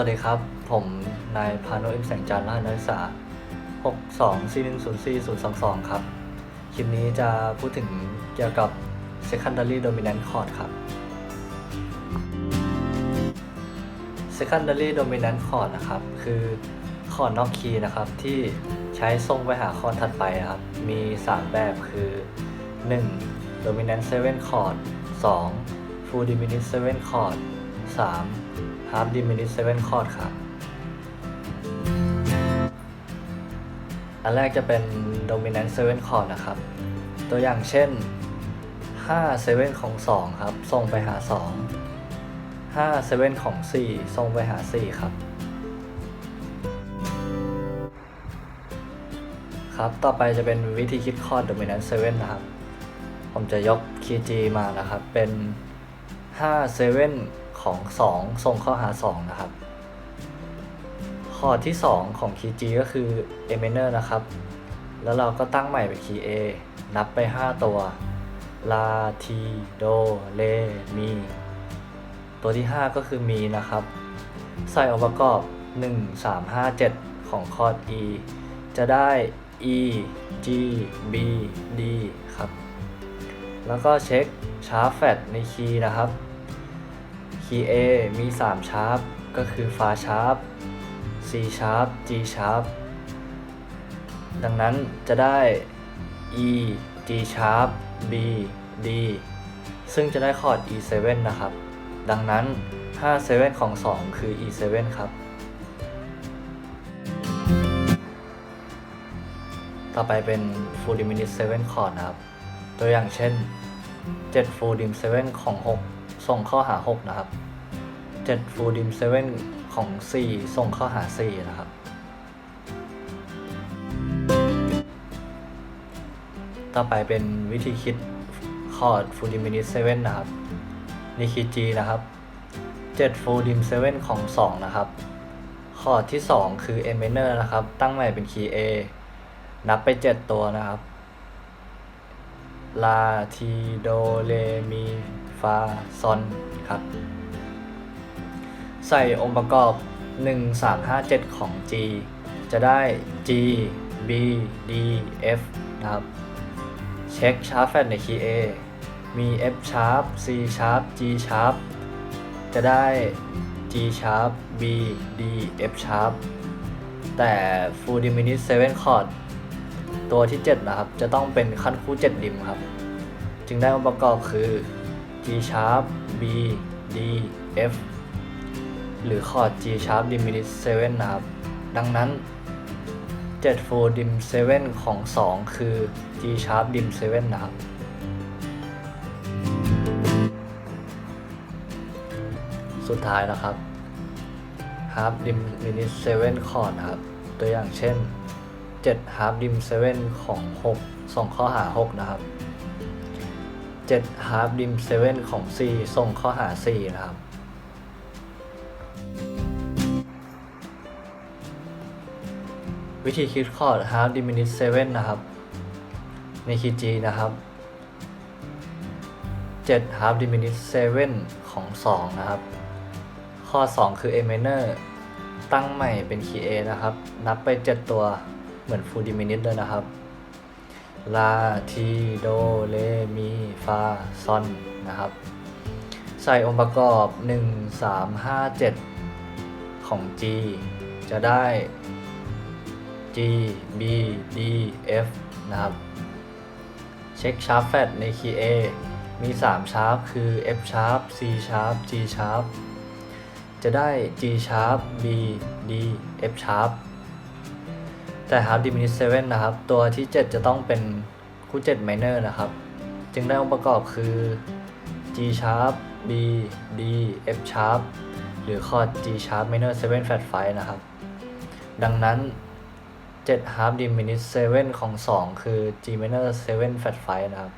วัสดีครับ ผมนายพานุอิมแสงจันทร์รหัสนักศึกษา 6 2 4 1 0 4 0 2 2 ครับ คลิปนี้จะพูดถึงเกี่ยวกับ secondary dominant chord ครับ secondary dominant chord นะครับ คือคอร์ดนอกคีย์นะครับ ที่ใช้ส่งไปหาคอร์ดถัดไปนะครับ มี 3 แบบคือ 1. dominant 7 chord 2. full diminished 7 chord 3. Half diminished 7 chord ครับ อันแรกจะเป็น dominant 7 chord นะครับ ตัวอย่างเช่น 5 7 ของ 2 ครับ ส่งไปหา 2 5 7 ของ 4 ส่งไปหา 4 ครับ ครับ ต่อไปจะเป็นวิธีคิดคอร์ด dominant 7นะครับ ผมจะยกคีย์ G มานะครับ เป็น 5 7 ของ2ส่งเข้าหา2นะครับ คอร์ดที่2ของคีย์ G ก็คือ A minor นะครับ แล้วเราก็ตั้งใหม่เป็นคีย์ A นับไป 5 ตัว ลา ที โด เล มี ตัวที่ 5 ก็คือมีนะครับ ใส่องค์ประกอบ 1 3 5 7 ของคอร์ด E จะได้ E G B D ครับ แล้วก็เช็คชาร์แฟตในคีย์นะครับ คีย์ A มี 3 ชาร์ป ก็คือฟาชาร์ป C ชาร์ป G ชาร์ป ดังนั้นจะได้ E G ชาร์ป B D ซึ่งจะได้คอร์ด E7 นะครับ ดังนั้น5 7ของ 2 คือ E7 ครับ ต่อไปเป็น full diminished 7 chord นะครับ ตัวอย่างเช่น7 full dim 7 ของ 6 ส่งเข้าหา 6 นะครับ7 full dim 7ของ 4 ส่งเข้าหา 4 นะครับ ต่อไปเป็นวิธีคิดคอร์ด full Dim Mini 7นะครับนี่คีย์ G นะครับ7 full dim 7ของ 2 นะครับคอร์ดที่ 2 คือ A minor นะครับ ตั้งใหม่เป็นคีย์ A นับไป 7 ตัวนะครับลาทีโดเลมี ฟาซอนครับ ใส่องค์ประกอบ 1 3 5 7 ของ G จะได้ G B D F นะครับ เช็คชาร์ปแฟตในคีย์ A มี F sharp C sharp G sharp จะได้ G sharp B D F sharp แต่ full diminished 7 chord ตัวที่ 7 นะครับ จะต้องเป็นขั้นคู่7ริมครับ จึงได้องค์ประกอบคือ G sharp B D F หรือคอร์ด G sharp diminished 7นะครับ ดังนั้น7 full dim 7 ของ 2 คือ G sharp dim 7 นะครับ สุดท้ายนะครับ half dim minus 7 chord นะครับ ตัวอย่างเช่น7 half dim 7 ของ6ส่งข้าหา 6 นะครับ 7 half dim 7 ของ4ส่งข้าหา4นะครับ วิธีคิดคอร์ด half diminished 7 นะครับ ในคีย์ G นะครับ 7 half diminished 7 ของ 2 นะครับ ข้อ 2 คือ A minor ตั้งใหม่เป็นคีย์ A นะครับ นับไป 7 ตัวเหมือน full diminished เลยนะครับ ลาทีโดเลมีฟาซอนนะครับ ใส่องค์ประกอบ 1 3 5 7 ของ G จะได้ G B D F นะครับ เช็คชาร์ปแฟตในคีย์ A มี 3 ชาร์ปคือ F sharp C sharp G sharp จะได้ G sharp B D F sharp แต่ half diminished 7นะครับ ตัวที่ 7 จะต้องเป็นคู่7 minor นะครับ จึงได้องค์ประกอบคือ G sharp B D F sharp หรือคอร์ด G sharp minor 7 flat 5นะครับ ดังนั้น 7 half diminished 7 ของ 2 คือ G minor 7 flat 5นะครับ